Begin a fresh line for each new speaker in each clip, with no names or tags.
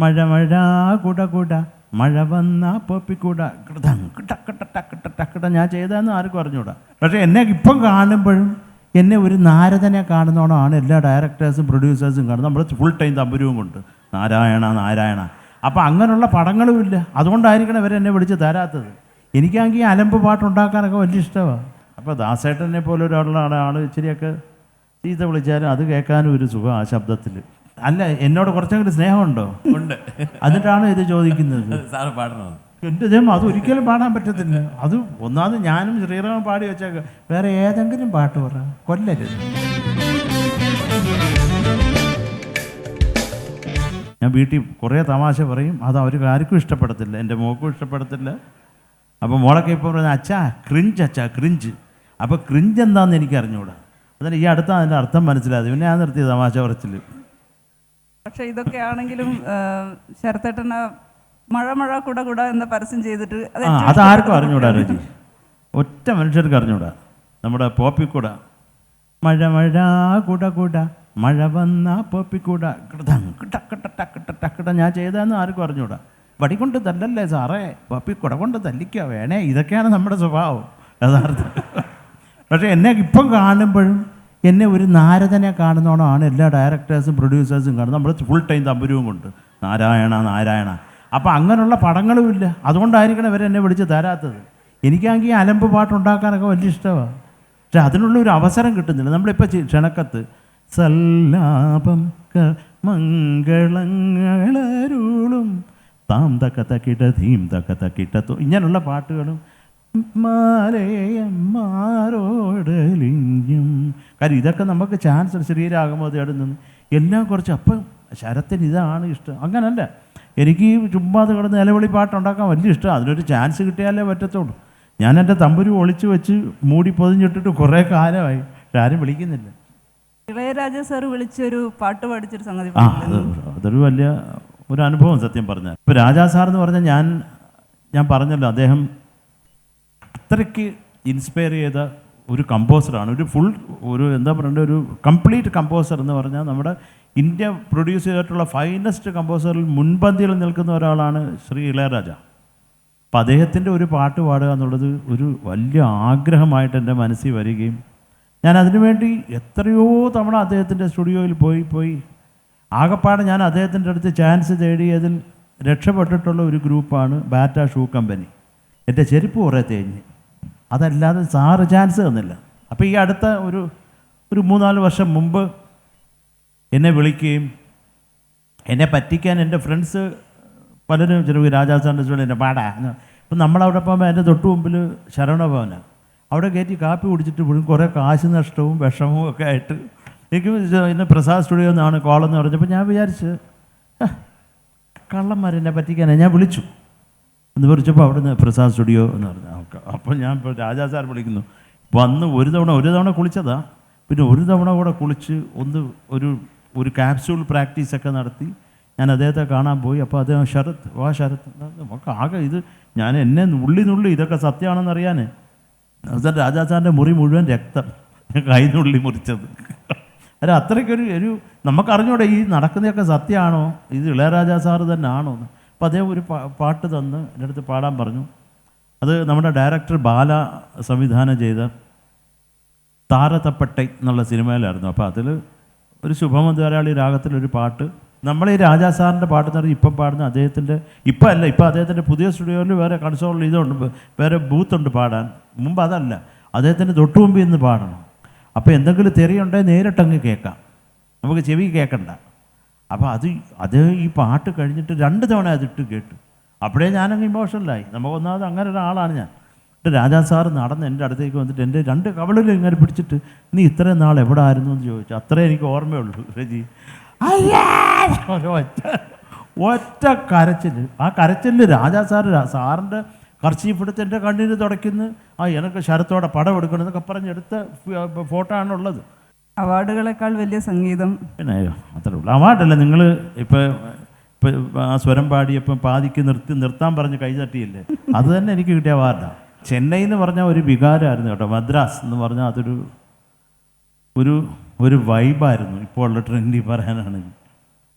മഴ മഴ കുട കുട. മഴ വന്ന പൊപ്പിക്കൂട കിടതം കിട്ട കിട്ട ടക്കിട്ട ടക്കിട്ട ഞാൻ ചെയ്തതെന്ന് ആർക്കും അറിഞ്ഞൂടാ. പക്ഷേ എന്നെ ഇപ്പം കാണുമ്പോഴും എന്നെ ഒരു നാരദനെ കാണുന്നോണമാണ് എല്ലാ ഡയറക്ടേഴ്സും പ്രൊഡ്യൂസേഴ്സും കാണുന്നത്. നമ്മൾ ഫുൾ ടൈം തമ്പുരവും കൊണ്ട്. നാരായണ നാരായണ. അപ്പോൾ അങ്ങനെയുള്ള പടങ്ങളുമില്ല അതുകൊണ്ടായിരിക്കണം ഇവരെന്നെ വിളിച്ച് തരാത്തത്. എനിക്കാണെങ്കിൽ അലമ്പ് പാട്ടുണ്ടാക്കാനൊക്കെ വലിയ ഇഷ്ടമാണ് അപ്പോൾ ദാസേട്ടനെ പോലെ ഒരാളുള്ള ആൾ ഇച്ചിരിയൊക്കെ ചീത്ത വിളിച്ചാലും അത് കേൾക്കാനും ഒരു സുഖം ആ ശബ്ദത്തിൽ അല്ല എന്നോട് കുറച്ചെങ്കിലും സ്നേഹമുണ്ടോ?
ഉണ്ട്.
എന്നിട്ടാണ് ഇത് ചോദിക്കുന്നത്?
സാറ് പാടണം
എന്റെ ദൈവം അത് ഒരിക്കലും പാടാൻ പറ്റത്തില്ല. അത് ഒന്നാമത് ഞാനും ശ്രീറാമൻ പാടി വെച്ചേക്ക. വേറെ ഏതെങ്കിലും പാട്ട് പറ. കൊല്ലരുത്. ഞാൻ വീട്ടിൽ കുറേ തമാശ പറയും. അത് അവർക്ക് ആർക്കും ഇഷ്ടപ്പെടത്തില്ല. എന്റെ മോക്കും ഇഷ്ടപ്പെടത്തില്ല. അപ്പോൾ മോളൊക്കെ ഇപ്പോൾ പറയുന്നത് അച്ഛാ ക്രിഞ്ച് അച്ഛാ ക്രിഞ്ച് അപ്പോൾ ക്രിഞ്ച് എന്താണെന്ന് എനിക്ക് അറിഞ്ഞുകൂടാ അതിന് ഈ അടുത്ത അതിന്റെ അർത്ഥം മനസ്സിലായത്. പിന്നെ ഞാൻ നിർത്തിയ തമാശ പറച്ചിൽ
പക്ഷെ ഇതൊക്കെ ആണെങ്കിലും ശരത്തേട്ടന മഴ മഴ കുട കുട എന്ന പരസ്യം ചെയ്തിട്ട് അത് ആർക്കും
അറിഞ്ഞൂടാ രജി ഒറ്റ മനുഷ്യർക്ക് അറിഞ്ഞൂടാ. നമ്മുടെ പോപ്പിക്കൂട മഴ മഴ കൂട കൂട. മഴ വന്ന പോപ്പിക്കൂട ടക്കിട്ട ഞാൻ ചെയ്തതെന്ന് ആർക്കും അറിഞ്ഞൂടാ. വടി കൊണ്ട് തല്ലല്ലേ സാറേ? പോപ്പിക്കുട കൊണ്ട് തല്ലിക്കുക വേണേ. ഇതൊക്കെയാണ് നമ്മുടെ സ്വഭാവം. യഥാർത്ഥം. പക്ഷേ എന്നെ ഇപ്പം കാണുമ്പോഴും എന്നെ ഒരു നാരദനെ കാണുന്നോണമാണ് എല്ലാ ഡയറക്ടേഴ്സും പ്രൊഡ്യൂസേഴ്സും കാണുന്നത്. നമ്മൾ ഫുൾ ടൈം തമ്പുരവും കൊണ്ട്. നാരായണ നാരായണ. അപ്പോൾ അങ്ങനെയുള്ള പടങ്ങളുമില്ല അതുകൊണ്ടായിരിക്കണം ഇവരെന്നെ വിളിച്ച് തരാത്തത്. എനിക്കാണെങ്കിൽ അലമ്പ് പാട്ടുണ്ടാക്കാനൊക്കെ വലിയ ഇഷ്ടമാണ് പക്ഷെ അതിനുള്ള ഒരു അവസരം കിട്ടുന്നില്ല. നമ്മളിപ്പോൾ ക്ഷണക്കത്ത്. സല്ലാപം മംഗളങ്ങളരുളും താം തക്ക തക്കിട്ട ധീം തക്ക തക്കിട്ട ഇങ്ങനെയുള്ള പാട്ടുകളും മാലയന്മാരോടലിഞ്ഞും കാര്യം ഇതൊക്കെ നമുക്ക് ചാൻസ് ശ്രീരാഗമതയുടെ നിന്ന് എല്ലാം കുറച്ച് അപ്പം ശരത്തിന് ഇതാണ് ഇഷ്ടം. അങ്ങനല്ല. എനിക്ക് ഈ ചുമ്മാതെ കിടന്ന് നിലവിളി പാട്ടുണ്ടാക്കാൻ വലിയ ഇഷ്ടം. അതിനൊരു ചാൻസ് കിട്ടിയാലേ പറ്റത്തുള്ളൂ. ഞാൻ എന്റെ തമ്പുരു ഒളിച്ചു വെച്ച് മൂടി പൊതിഞ്ഞിട്ടിട്ട് കുറേ കാലമായി. ആരും വിളിക്കുന്നില്ല.
ഇളയരാജ സാർ വിളിച്ചൊരു പാട്ട് പാടിച്ചൊരു സംഗതി
ആ അത് അതൊരു വലിയ ഒരു അനുഭവം സത്യം പറഞ്ഞാൽ. ഇപ്പോൾ രാജാ സാർ എന്ന് പറഞ്ഞാൽ ഞാൻ ഞാൻ പറഞ്ഞല്ലോ അദ്ദേഹം അത്രയ്ക്ക് ഇൻസ്പയർ ചെയ്ത ഒരു കമ്പോസറാണ്. ഒരു ഫുൾ ഒരു എന്താ പറയേണ്ടത് ഒരു കംപ്ലീറ്റ് കമ്പോസർ എന്ന് പറഞ്ഞാൽ നമ്മുടെ ഇന്ത്യ പ്രൊഡ്യൂസ് ചെയ്തിട്ടുള്ള ഫൈനസ്റ്റ് കമ്പോസറിൽ മുൻപന്തിയിൽ നിൽക്കുന്ന ഒരാളാണ് ശ്രീ ഇളയരാജ. അപ്പം അദ്ദേഹത്തിന്റെ ഒരു പാട്ട് പാടുക എന്നുള്ളത് ഒരു വലിയ ആഗ്രഹമായിട്ട് എന്റെ മനസ്സിൽ വരികയും ഞാൻ അതിനുവേണ്ടി എത്രയോ തവണ അദ്ദേഹത്തിന്റെ സ്റ്റുഡിയോയിൽ പോയി പോയി. ആകപ്പാടെ ഞാൻ അദ്ദേഹത്തിന്റെ അടുത്ത് ചാൻസ് തേടിയതിൽ രക്ഷപ്പെട്ടിട്ടുള്ള ഒരു ഗ്രൂപ്പാണ് ബാറ്റ ഷൂ കമ്പനി. എന്റെ ചെരുപ്പ് കുറേ തേഞ്ഞ്. അതല്ലാതെ സാറ് ചാൻസ് തന്നില്ല. അപ്പോൾ ഈ അടുത്ത ഒരു ഒരു മൂന്നാൽ വർഷം മുമ്പ് എന്നെ വിളിക്കുകയും എന്നെ പറ്റിക്കാൻ എന്റെ ഫ്രണ്ട്സ് പലരും ചെറിയ രാജാസാറിന്റെ ചോദിച്ചു എന്നെ പാടാ. അപ്പം നമ്മളവിടെ പോകുമ്പോൾ എന്റെ തൊട്ട് മുമ്പിൽ ശരവണഭവനാണ് അവിടെ കയറ്റി കാപ്പി കുടിച്ചിട്ട് പോലും കുറേ കാശ് നഷ്ടവും വിഷമവും ഒക്കെ ആയിട്ട് എനിക്ക് ഇന്ന് പ്രസാദ് സ്റ്റുഡിയോ എന്നാണ് കോളെന്ന് പറഞ്ഞപ്പോൾ ഞാൻ വിചാരിച്ച് "ആ, കള്ളന്മാരെന്നെ പറ്റിക്കാനാണ് ഞാൻ വിളിച്ചു. എന്ന് വിളിച്ചപ്പോൾ അവിടുന്ന് പ്രസാദ് സ്റ്റുഡിയോ എന്ന് പറഞ്ഞു. അപ്പോൾ ഞാൻ ഇപ്പോൾ രാജാ സാർ വിളിക്കുന്നു. വന്ന് ഒരു തവണ ഒരു തവണ കുളിച്ചതാ. പിന്നെ ഒരു തവണ കൂടെ കുളിച്ച് ഒന്ന് ഒരു ഒരു ക്യാപ്സ്യൂൾ പ്രാക്ടീസൊക്കെ നടത്തി. ഞാൻ അദ്ദേഹത്തെ കാണാൻ പോയി. അപ്പോൾ അദ്ദേഹം ശരത് വാ ശരത്. നമുക്ക് ആകെ ഇത് ഞാൻ എന്നെ നുള്ളി നുള്ളി ഇതൊക്കെ സത്യമാണെന്ന് അറിയാൻ അവസാനം രാജാ സാറിന്റെ മുറി മുഴുവൻ രക്തം. കൈ നുള്ളി മുറിച്ചത്. അല്ല അത്രയ്ക്കൊരു ഒരു നമുക്കറിഞ്ഞൂടെ ഈ നടക്കുന്നതൊക്കെ സത്യമാണോ? ഇത് ഇളയരാജാ സാറ് തന്നെ ആണോ എന്ന്. അപ്പോൾ അദ്ദേഹം ഒരു പാട്ട് തന്ന് എന്റെ അടുത്ത് പാടാൻ പറഞ്ഞു. അത് നമ്മുടെ ഡയറക്ടർ ബാല സംവിധാനം ചെയ്ത താരതപ്പട്ടൈ എന്നുള്ള സിനിമയിലായിരുന്നു. അപ്പോൾ അതിൽ ഒരു ശുഭമന്ത്രാളി രാഗത്തിലൊരു പാട്ട്. നമ്മൾ ഈ രാജാ സാറിന്റെ പാട്ട് എന്ന് പറഞ്ഞാൽ ഇപ്പം പാടുന്ന അദ്ദേഹത്തിന്റെ ഇപ്പം അല്ല ഇപ്പം അദ്ദേഹത്തിന്റെ പുതിയ സ്റ്റുഡിയോയിൽ വേറെ കൺസോളിൽ ഇതുണ്ട് വേറെ ബൂത്തുണ്ട് പാടാൻ. മുമ്പ് അതല്ല അദ്ദേഹത്തിന്റെ തൊട്ടു നിന്ന് പാടണം. അപ്പോൾ എന്തെങ്കിലും തെറിയുണ്ടെങ്കിൽ നേരിട്ടങ്ങ് കേൾക്കാം. നമുക്ക് ചെവി കേൾക്കണ്ട. അപ്പോൾ അത് അത് ഈ പാട്ട് കഴിഞ്ഞിട്ട് രണ്ട് തവണ അതിട്ട് കേട്ടു. അപ്പോഴേ ഞാനങ്ങ് ഇമോഷണലായി നമുക്ക് ഒന്നാമത് അങ്ങനെ ഒരാളാണ് ഞാൻ. എന്നിട്ട് രാജാ സാറ് നടന്ന് എന്റെ അടുത്തേക്ക് വന്നിട്ട് എന്റെ രണ്ട് കവളിൽ ഇങ്ങനെ പിടിച്ചിട്ട് നീ ഇത്രയും നാൾ എവിടെ ആയിരുന്നു എന്ന് ചോദിച്ചു. അത്രേ എനിക്ക് ഓർമ്മയുള്ളൂ രജി! ഒറ്റ ഒറ്റ കരച്ചിൽ ആ കരച്ചിൽ രാജാ സാറ് സാറിന്റെ കർച്ചീഫ് എടുത്ത് എന്റെ കണ്ണിന് തുടയ്ക്കുന്നു. ആ എനിക്ക് ശരത്തോടെ പടം എടുക്കണമെന്നൊക്കെ പറഞ്ഞെടുത്ത ഫോട്ടോ ആണുള്ളത്.
അവാർഡുകളെക്കാൾ വലിയ സംഗീതം.
പിന്നെ അത്രേ ഉള്ളൂ. അവാർഡല്ല നിങ്ങൾ ഇപ്പോൾ ഇപ്പോൾ ആ സ്വരം പാടിയപ്പോൾ പാതിക്ക് നിർത്തി നിർത്താൻ പറഞ്ഞ് കൈ തട്ടിയില്ലേ? അത് തന്നെ എനിക്ക് കിട്ടിയ അവാർഡാണ് ചെന്നൈ എന്ന് പറഞ്ഞാൽ ഒരു വികാരമായിരുന്നു കേട്ടോ. മദ്രാസ് എന്ന് പറഞ്ഞാൽ അതൊരു ഒരു ഒരു വൈബായിരുന്നു ഇപ്പോൾ ഉള്ള ട്രെൻഡി പറയാനാണെങ്കിൽ.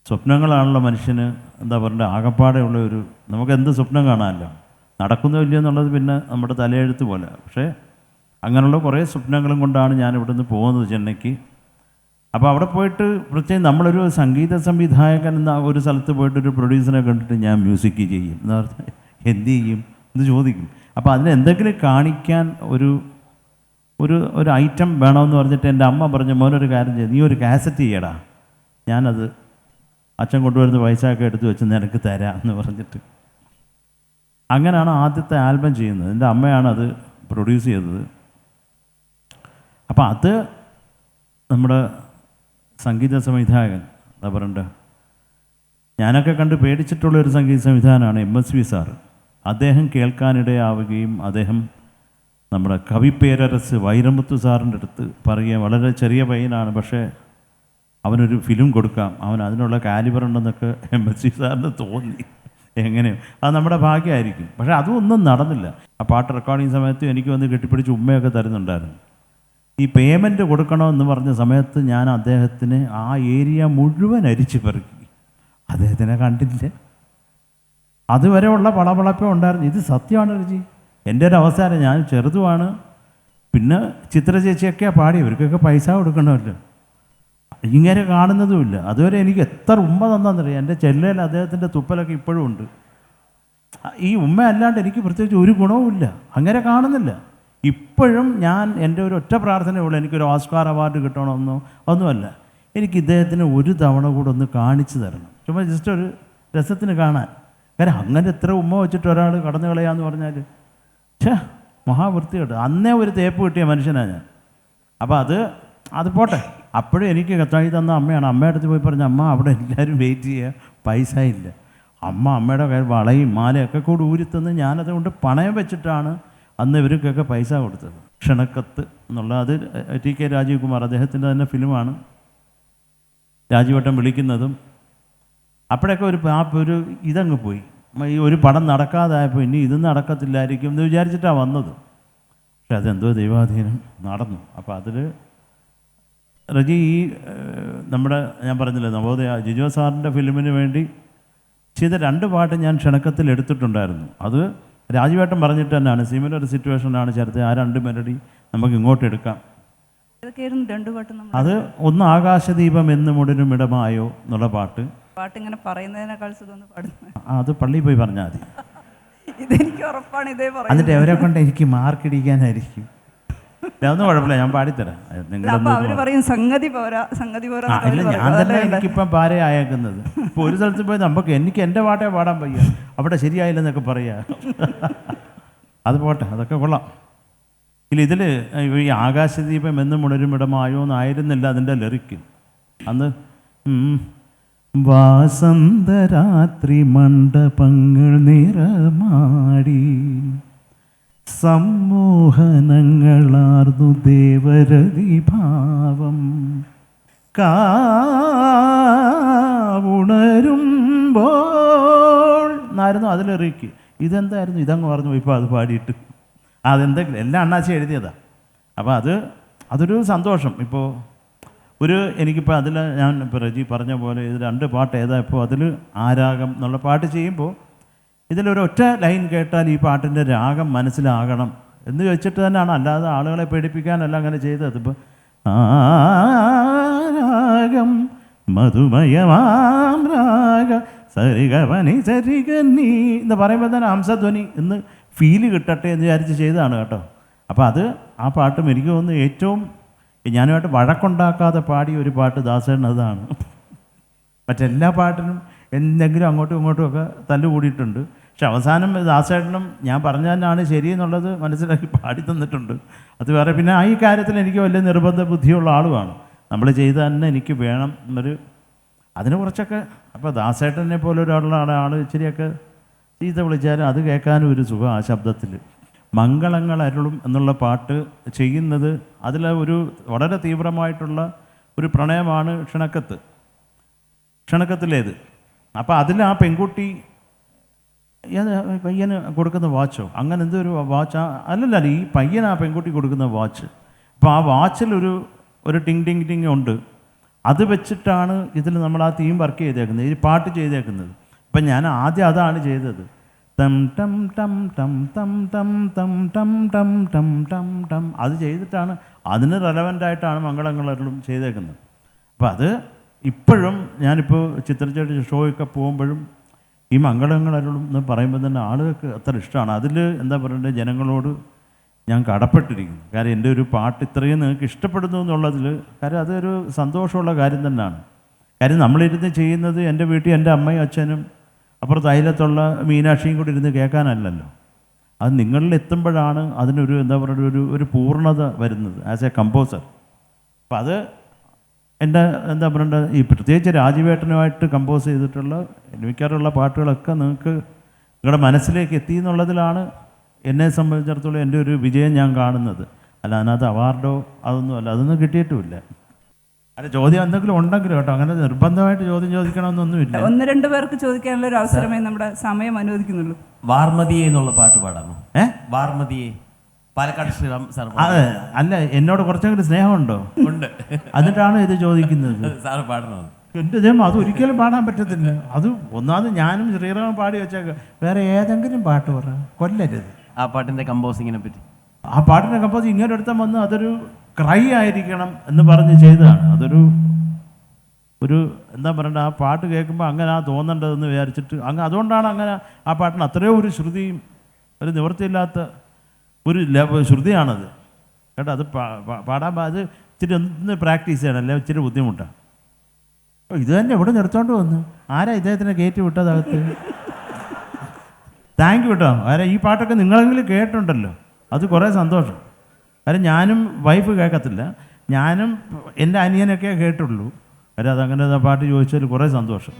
സ്വപ്നങ്ങളാണല്ലോ മനുഷ്യന് എന്താ പറയുക ആകപ്പാടെ ഉള്ള ഒരു നമുക്ക് എന്ത് സ്വപ്നം കാണാമല്ലോ നടക്കുന്നോ ഇല്ലയോ എന്നുള്ളത് പിന്നെ നമ്മുടെ തലയെഴുത്ത് പോലെ. പക്ഷേ അങ്ങനെയുള്ള കുറേ സ്വപ്നങ്ങളും കൊണ്ടാണ് ഞാൻ ഇവിടുന്ന് പോകുന്നത് ചെന്നൈക്ക്. അപ്പോൾ അവിടെ പോയിട്ട് പ്രത്യേകം നമ്മളൊരു സംഗീത സംവിധായകൻ എന്ന ഒരു സ്ഥലത്ത് പോയിട്ട് ഒരു പ്രൊഡ്യൂസറെ കണ്ടിട്ട് ഞാൻ മ്യൂസിക് ചെയ്യും. എന്ന് പറഞ്ഞാൽ എന്ത് ചെയ്യും? എന്ന് ചോദിക്കും. അപ്പോൾ അതിന് എന്തെങ്കിലും കാണിക്കാൻ ഒരു ഒരു ഒരു ഐറ്റം വേണമെന്ന് പറഞ്ഞിട്ട് എന്റെ അമ്മ പറഞ്ഞ മോനൊരു കാര്യം ചെയ്ത് നീ ഒരു കാസറ്റ് ചെയ്യടാ. ഞാനത് അച്ഛൻ കൊണ്ടുവരുന്ന പൈസയൊക്കെ എടുത്ത് വെച്ച് നിനക്ക് തരാം എന്ന് പറഞ്ഞിട്ട്. അങ്ങനെയാണ് ആദ്യത്തെ ആൽബം ചെയ്യുന്നത്. എന്റെ അമ്മയാണ് അത് പ്രൊഡ്യൂസ് ചെയ്തത്. അപ്പോൾ അത് നമ്മുടെ സംഗീത സംവിധായകൻ എന്താ പറയണ്ട? ഞാനൊക്കെ കണ്ട് പേടിച്ചിട്ടുള്ള ഒരു സംഗീത സംവിധാനമാണ് എം എസ് വി സാറ് അദ്ദേഹം കേൾക്കാനിടയാവുകയും അദ്ദേഹം നമ്മുടെ കവിപ്പേരരസ് വൈരമുത്തു സാറിന്റെ അടുത്ത് പറയുക വളരെ ചെറിയ പയ്യനാണ് പക്ഷേ അവനൊരു ഫിലിം കൊടുക്കാം. അവൻ അതിനുള്ള കാലിബർ ഉണ്ടെന്നൊക്കെ എം എസ് സി സാറിന് തോന്നി. എങ്ങനെയോ അത് നമ്മുടെ ഭാഗ്യമായിരിക്കും. പക്ഷേ അതൊന്നും നടന്നില്ല. ആ പാട്ട് റെക്കോർഡിങ് സമയത്ത് എനിക്ക് വന്ന് കെട്ടിപ്പിടിച്ച് ഉമ്മയൊക്കെ തരുന്നുണ്ടായിരുന്നു. ഈ പേയ്മെന്റ് കൊടുക്കണമെന്ന് പറഞ്ഞ സമയത്ത് ഞാൻ അദ്ദേഹത്തിന് ആ ഏരിയ മുഴുവൻ അരിച്ചു പെറുക്കി. അദ്ദേഹത്തിനെ കണ്ടില്ല? അതുവരെയുള്ള പളപളപ്പം ഉണ്ടായിരുന്നു. ഇത് സത്യമാണ് രുചി എന്റെ ഒരു അവസാനം ഞാൻ ചെറുതുമാണ്. പിന്നെ ചിത്ര ചേച്ചിയൊക്കെ പാടി. ഇവർക്കൊക്കെ പൈസ കൊടുക്കണമല്ലോ. ഇങ്ങനെ കാണുന്നതുമില്ല. അതുവരെ എനിക്ക് എത്ര ഉമ്മ തന്നെന്നറിയാം. എന്റെ ചെല്ലയിൽ അദ്ദേഹത്തിന്റെ തുപ്പലൊക്കെ ഇപ്പോഴും ഉണ്ട്. ഈ ഉമ്മ അല്ലാണ്ട് എനിക്ക് പ്രത്യേകിച്ച് ഒരു ഗുണവുമില്ല. അങ്ങനെ കാണുന്നില്ല. ഇപ്പോഴും ഞാൻ എന്റെ ഒരു ഒറ്റ പ്രാർത്ഥനയുള്ളൂ എനിക്കൊരു ഓസ്കാർ അവാർഡ് കിട്ടണമെന്നോ ഒന്നുമല്ല. എനിക്ക് ഇദ്ദേഹത്തിന് ഒരു തവണ കൂടെ ഒന്ന് കാണിച്ചു തരണം. ചുമ്മാ ജസ്റ്റ് ഒരു രസത്തിന് കാണാൻ. കാര്യം അങ്ങനെ എത്ര ഉമ്മ വെച്ചിട്ട് ഒരാൾ കടന്നു കളയാന്ന് പറഞ്ഞാൽ ഛേ മഹാവൃത്തികേട്ട് അന്നേ ഒരു തേപ്പ് കിട്ടിയ മനുഷ്യനാണ് ഞാൻ. അപ്പോൾ അത് അത് പോട്ടെ. അപ്പോഴും എനിക്ക് കത്തായി തന്ന അമ്മയാണ്. അമ്മയുടെ അടുത്ത് പോയി പറഞ്ഞ അമ്മ അവിടെ എല്ലാവരും വെയിറ്റ് ചെയ്യുക പൈസ ഇല്ല. അമ്മ അമ്മയുടെ കയ്യിൽ വളയും മാലയൊക്കെ കൂടി ഊരിത്തന്ന് ഞാനത് കൊണ്ട് പണയം വെച്ചിട്ടാണ് അന്ന് ഇവർക്കൊക്കെ പൈസ കൊടുത്തത്. ക്ഷണക്കത്ത് എന്നുള്ള അത് ടി കെ രാജീവ് കുമാർ അദ്ദേഹത്തിന്റെ തന്നെ ഫിലിമാണ്. രാജീവട്ടം വിളിക്കുന്നതും. അപ്പോഴൊക്കെ ഒരു ആ ഒരു ഇതങ്ങ് പോയി. ഈ ഒരു പടം നടക്കാതായപ്പോൾ ഇനി ഇത് നടക്കത്തില്ലായിരിക്കും എന്ന് വിചാരിച്ചിട്ടാണ് വന്നത്. പക്ഷെ അതെന്തോ ദൈവാധീനം നടന്നു. അപ്പോൾ അതിൽ റജി ഈ നമ്മുടെ ഞാൻ പറഞ്ഞില്ലേ നവോദയ ജിജോ സാറിന്റെ ഫിലിമിന് വേണ്ടി ചെയ്ത രണ്ട് പാട്ട് ഞാൻ ക്ഷണക്കത്തിൽ എടുത്തിട്ടുണ്ടായിരുന്നു. അത് രാജുവേട്ടൻ പറഞ്ഞിട്ട് തന്നെയാണ് സിമിലർ സിറ്റുവേഷനാണ് ചേർത്ത് ആ രണ്ട് മെലഡി നമുക്ക് ഇങ്ങോട്ട് എടുക്കാം. അത് ഒന്ന് ആകാശദീപം എന്ന് മുടിനും ഇടമായോ എന്നുള്ള പാട്ട്.
പാട്ട് ഇങ്ങനെ പറയുന്നതിനേക്കാൾ പാടുന്നത്.
അത് പള്ളിയിൽ പോയി പറഞ്ഞാൽ മതി.
ഇതെനിക്ക് ഉറപ്പാണ് ഇതേ പറയുന്നത്.
എന്നിട്ട് അവരെ കൊണ്ട് എനിക്ക് മാർക്ക് ഇടിക്കാനായിരിക്കും അതൊന്നും കുഴപ്പമില്ല ഞാൻ പാടിത്തരാം.
അപ്പൊ
നിങ്ങളൊന്നും
അവർ പറയും സംഗതി പോരാ സംഗതി പോരാ
ഇല്ല ഞാൻ തന്നെ
അതല്ലേ?
എനിക്കിപ്പം പാര അയക്കുന്നത് ഇപ്പൊ ഒരു സ്ഥലത്ത് പോയി നമുക്ക് എനിക്ക് എന്റെ പാട്ടേ പാടാൻ വയ്യ. അവിടെ ശരിയായില്ലെന്നൊക്കെ പറയാ. അത് പോട്ടെ അതൊക്കെ കൊള്ളാം. ഇല്ല ഇതിൽ ഈ ആകാശദീപം എന്നും ഉണരുമിടമായോ എന്നായിരുന്നില്ല അതിന്റെ ലിറിക്ക് അന്ന് ഉം. വാസന്തരാത്രി മണ്ഡപങ്ങൾ നിറമാടി. സമ്മോഹനങ്ങളാർന്നു ദേവരതിഭാവം. കാവുണരുമ്പോൾ എന്നായിരുന്നു അതിലെറിയിക്ക് ഇതെന്തായിരുന്നു? ഇതങ്ങ് പറഞ്ഞു ഇപ്പോൾ അത് പാടിയിട്ട്. അതെന്തെങ്കിലും എല്ലാം അണ്ണാച്ചി എഴുതിയതാ. അപ്പോൾ അത് അതൊരു സന്തോഷം. ഇപ്പോൾ ഒരു എനിക്കിപ്പോൾ അതിൽ ഞാൻ ഇപ്പോൾ റജി പറഞ്ഞ പോലെ ഇത് രണ്ട് പാട്ട് ഏതാ ഇപ്പോൾ അതിൽ ആരാഗം എന്നുള്ള പാട്ട് ചെയ്യുമ്പോൾ ഇതിലൊരു ഒറ്റ ലൈൻ കേട്ടാൽ ഈ പാട്ടിന്റെ രാഗം മനസ്സിലാകണം എന്ന് വെച്ചിട്ട് തന്നെയാണ്. അല്ലാതെ ആളുകളെ പേടിപ്പിക്കാനല്ല അങ്ങനെ ചെയ്തത്. ഇപ്പം രാഗം മധുമയമാം രാഗ സരിഗവനി സരിഗനി എന്ന് പറയുമ്പോൾ തന്നെ ഹംസധ്വനി എന്ന് ഫീൽ കിട്ടട്ടെ എന്ന് വിചാരിച്ച് ചെയ്തതാണ് കേട്ടോ. അപ്പോൾ അത് ആ പാട്ടും എനിക്ക് തോന്നുന്നു ഏറ്റവും ഞാനുമായിട്ട് വഴക്കുണ്ടാക്കാതെ പാടിയ ഒരു പാട്ട് ദാസേട്ടൻ അതാണ്. മറ്റെല്ലാ പാട്ടിനും എന്തെങ്കിലും അങ്ങോട്ടും ഇങ്ങോട്ടും ഒക്കെ തല്ലുകൂടിയിട്ടുണ്ട് പക്ഷെ അവസാനം ദാസേട്ടനും ഞാൻ പറഞ്ഞ തന്നെയാണ് ശരി എന്നുള്ളത് മനസ്സിലാക്കി പാടി തന്നിട്ടുണ്ട്. അത് വേറെ പിന്നെ ആ ഈ കാര്യത്തിൽ എനിക്ക് വലിയ നിർബന്ധ ബുദ്ധിയുള്ള ആളുമാണ്. നമ്മൾ ചെയ്ത തന്നെ എനിക്ക് വേണം എന്നൊരു അതിന് കുറച്ചൊക്കെ അപ്പോൾ ദാസേട്ടനെ പോലെ ഒരാളുള്ള ആൾ ഇച്ചിരിയൊക്കെ ചീത്ത വിളിച്ചാലും അത് കേൾക്കാനും ഒരു സുഖം ആ ശബ്ദത്തിൽ. മംഗളങ്ങൾ അരുളും എന്നുള്ള പാട്ട് ചെയ്യുന്നത് അതിൽ ഒരു വളരെ തീവ്രമായിട്ടുള്ള ഒരു പ്രണയമാണ് ക്ഷണക്കത്ത്. ക്ഷണക്കത്തിലേത്. അപ്പോൾ അതിൽ ആ പെൺകുട്ടി പയ്യന് കൊടുക്കുന്ന വാച്ചോ അങ്ങനെ എന്തൊരു വാച്ച് അല്ലല്ല ഈ പയ്യൻ ആ പെൺകുട്ടി കൊടുക്കുന്ന വാച്ച് അപ്പോൾ ആ വാച്ചിലൊരു ഒരു ടിങ് ടിങ് ടിങ് ഉണ്ട് അത് വെച്ചിട്ടാണ് ഇതിൽ നമ്മൾ ആ തീം വർക്ക് ചെയ്തേക്കുന്നത് ഈ പാട്ട് ചെയ്തേക്കുന്നത് അപ്പം ഞാൻ ആദ്യം അതാണ് ചെയ്തത് തം ടം ടം ടം ടം ടം ടം ടം ടം ടം ടം ടം അത് ചെയ്തിട്ടാണ് അതിന് റെലവന്റ് ആയിട്ടാണ് ചെയ്തേക്കുന്നത് അപ്പോൾ അത് ഇപ്പോഴും ഞാനിപ്പോൾ ചിത്രച്ചേട്ടി ഷോയൊക്കെ പോകുമ്പോഴും ഈ മംഗളങ്ങളെല്ലാം എന്ന് പറയുമ്പോൾ തന്നെ ആളുകൾക്ക് അത്ര ഇഷ്ടമാണ്. അതിൽ എന്താ പറയണ്ടത് ജനങ്ങളോട് ഞാൻ കടപ്പെട്ടിരിക്കുന്നു. കാര്യം എന്റെ ഒരു പാട്ട് ഇത്രയും നിങ്ങൾക്ക് ഇഷ്ടപ്പെടുന്നു എന്നുള്ളതിൽ കാര്യം അതൊരു സന്തോഷമുള്ള കാര്യം തന്നെയാണ്. കാര്യം നമ്മളിരുന്ന് ചെയ്യുന്നത് എന്റെ വീട്ടിൽ എന്റെ അമ്മയും അച്ഛനും അപ്പുറത്ത് അയലത്തുള്ള മീനാക്ഷിയും കൂടി ഇരുന്ന് കേൾക്കാനല്ലല്ലോ. അത് നിങ്ങളിൽ എത്തുമ്പോഴാണ് അതിനൊരു എന്താ പറയുക ഒരു ഒരു പൂർണത വരുന്നത് ആസ് എ കമ്പോസർ. അപ്പം അത് എന്റെ എന്താ പറയണ്ട? ഈ പ്രത്യേകിച്ച് രാജുവേട്ടനുമായിട്ട് കമ്പോസ് ചെയ്തിട്ടുള്ള എനിക്കാറുള്ള പാട്ടുകളൊക്കെ നിങ്ങൾക്ക് നിങ്ങളുടെ മനസ്സിലേക്ക് എത്തി എന്നുള്ളതിലാണ് എന്നെ സംബന്ധിച്ചിടത്തോളം എന്റെ ഒരു വിജയം ഞാൻ കാണുന്നത്. അല്ല അതിനകത്ത് അവാർഡോ അതൊന്നും അല്ല അതൊന്നും കിട്ടിയിട്ടുമില്ല. അല്ല ചോദ്യം എന്തെങ്കിലും ഉണ്ടെങ്കിലും കേട്ടോ? അങ്ങനെ നിർബന്ധമായിട്ട് ചോദ്യം ചോദിക്കണമെന്നൊന്നുമില്ല
ഒന്ന് രണ്ട് പേർക്ക് ചോദിക്കാനുള്ള ഒരു അവസരമേ നമ്മുടെ സമയം അനുവദിക്കുന്നുള്ളൂ.
വാർമതിയെ എന്നുള്ള പാട്ട് പാടാമോ?
ഏ?
വാർമതിയെ. പാലക്കാട് ശ്രീറാം സാർ
അതെ അല്ല എന്നോട് കുറച്ചെങ്കിലും സ്നേഹമുണ്ടോ?
ഉണ്ട്.
എന്നിട്ടാണ് ഇത് ചോദിക്കുന്നത്?
സാറ് പാടണോ?
എന്റെ ദൈവം അത് ഒരിക്കലും പാടാൻ പറ്റത്തില്ല. അത് ഒന്നാമത് ഞാനും ശ്രീറാമും പാടി വെച്ചേക്ക. വേറെ ഏതെങ്കിലും പാട്ട് പറ. കൊല്ലരുത്.
ആ പാട്ടിന്റെ കമ്പോസിങ്ങിനെ പറ്റി.
ആ പാട്ടിന്റെ കമ്പോസ് ഇങ്ങനെ ഒരുത്തം വന്ന് അതൊരു ക്രൈ ആയിരിക്കണം എന്ന് പറഞ്ഞ് ചെയ്തതാണ്. അതൊരു ഒരു എന്താ പറയണ്ട ആ പാട്ട് കേൾക്കുമ്പോൾ അങ്ങനെ ആ തോന്നേണ്ടതെന്ന് വിചാരിച്ചിട്ട് അങ്ങ് അതുകൊണ്ടാണ് അങ്ങനെ ആ പാട്ടിന് അത്രയോ ഒരു ശ്രുതിയും ഒരു നിവൃത്തിയില്ലാത്ത ഒരു ശ്രുതിയാണത്. കേട്ടോ അത് പാടാൻ അത് ഇച്ചിരി ഒന്ന് പ്രാക്ടീസ് ചെയ്യണം അല്ലെ? ഇച്ചിരി ബുദ്ധിമുട്ടാണ് അപ്പോൾ ഇത് തന്നെ എവിടെ നിർത്തോണ്ട് വന്നു? ആരാ ഇദ്ദേഹത്തിനെ കയറ്റി വിട്ടതകത്ത് താങ്ക് യു കേട്ടോ. ആരാ ഈ പാട്ടൊക്കെ നിങ്ങളെങ്കിലും കേട്ടിട്ടുണ്ടല്ലോ. അത് കുറേ സന്തോഷം. കാര്യം ഞാനും വൈഫ് കേൾക്കത്തില്ല. ഞാനും എന്റെ അനിയനൊക്കെ കേട്ടുള്ളൂ. കാര്യം അതങ്ങനെ പാട്ട് ചോദിച്ചാൽ കുറേ സന്തോഷം.